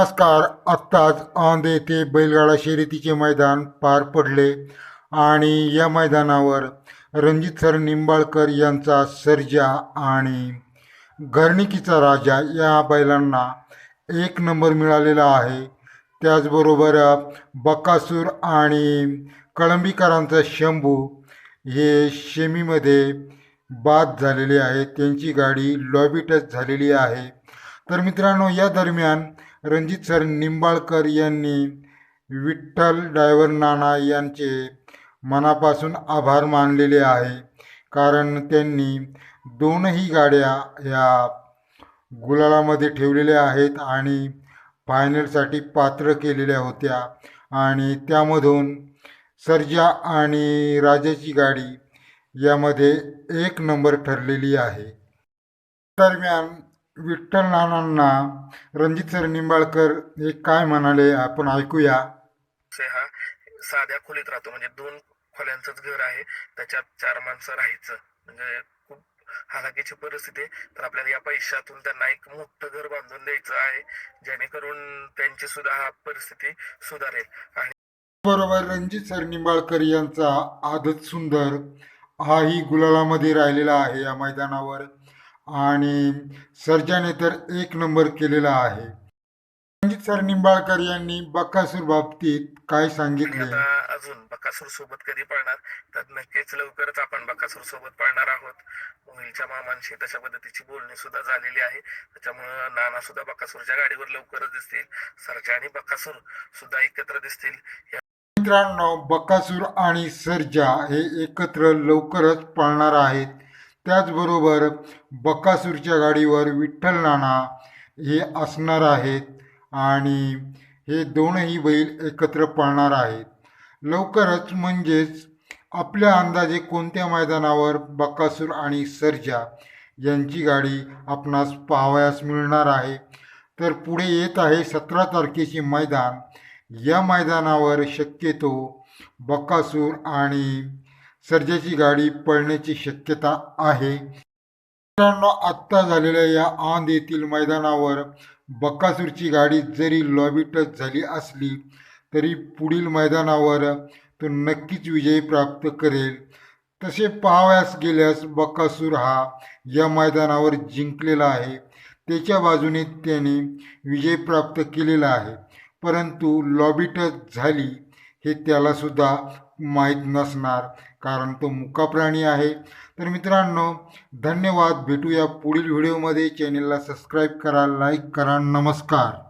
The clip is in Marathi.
नमस्कार. आत्ताच औंध येथे बैलगाडा शर्यतीचे मैदान पार पडले आणि या मैदानावर रणजित सर निंबाळकर यांचा सर्जा आणि घरणिकीचा राजा या बैलांना एक नंबर मिळालेला आहे. त्याचबरोबर बकासूर आणि कळंबीकरांचा शंभू हे शेमीमध्ये बाद झालेले आहे त्यांची गाडी लॉबी टच झालेली आहे. तर मित्रांनो या दरम्यान रणजित सर निंबाळकर यांनी विठ्ठल डायव्हर नाना यांचे मनापासून आभार मानलेले आहे. कारण त्यांनी दोनही गाड्या या गुलालामध्ये ठेवलेल्या आहेत आणि फायनलसाठी पात्र केलेल्या होत्या. आणि त्यामधून सर्जा आणि राजाची गाडी यामध्ये एक नंबर ठरलेली आहे. दरम्यान विठ्ठल नानांना रणजित सर निंबाळकर हे काय म्हणाले आपण ऐकूया. हा साध्या खोलीत राहतो. म्हणजे दोन खोल्यांचंच घर आहे. त्याच्यात चार माणसं राहायचं. म्हणजे खूप हालाकीची परिस्थिती आहे. तर आपल्याला या पैशातून त्यांना एक मोठं घर बांधून द्यायचं आहे. जेणेकरून त्यांची सुद्धा हा परिस्थिती सुधारेल. आणि बरोबर रणजित सर निंबाळकर यांचा आदत सुंदर हाही गुलालामध्ये राहिलेला आहे या मैदानावर. आणि सर्जाने तर एक नंबर केलेला आहे. रणजित सर निंबाळकर यांनी बकासूर बाबतीत काय सांगितले? आता अजून बकासूर सोबत कधी पळणार? तर नक्कीच लवकरच आपण बकासूर सोबत पळणार आहोत. मोहिलच्या मामांशी तशा पद्धतीची बोलणी सुद्धा झालेली आहे. त्याच्यामुळं नाना सुद्धा बकासूरच्या गाडीवर लवकरच दिसतील. सरजा आणि बकासूर सुद्धा एकत्र दिसतील. या मित्रांनो बकासूर आणि सर्जा हे एकत्र लवकरच पळणार आहेत. त्याचबरोबर बकासूरच्या गाडीवर विठ्ठल नाना हे असणार आहेत आणि हे दोनही बैल एकत्र पळणार आहेत. लवकरच म्हणजेच आपल्या अंदाजे कोणत्या मैदानावर बकासूर आणि सर्जा यांची गाडी आपणास पाहावयास मिळणार आहे? तर पुढे येत आहे सतरा तारखेचे मैदान. या मैदानावर शक्यतो बकासूर आणि सर्जाची गाडी पळण्याची शक्यता आहे. मित्रांनो आत्ता झालेल्या या आंध येथील मैदानावर बकासूरची गाडी जरी लॉबी टच झाली असली तरी पुढील मैदानावर तो नक्कीच विजय प्राप्त करेल. तसे पाहावयास गेल्यास बकासूर हा या मैदानावर जिंकलेला आहे. त्याच्या बाजूने त्याने विजय प्राप्त केलेला आहे. परंतु लॉबी टच झाली हे त्यालासुद्धा माहीत नसणार कारण तो मुका प्राणी आहे. तर मित्रांनो धन्यवाद. भेटूया पुढील व्हिडिओमध्ये. चॅनेलला सबस्क्राईब करा लाईक करा. नमस्कार.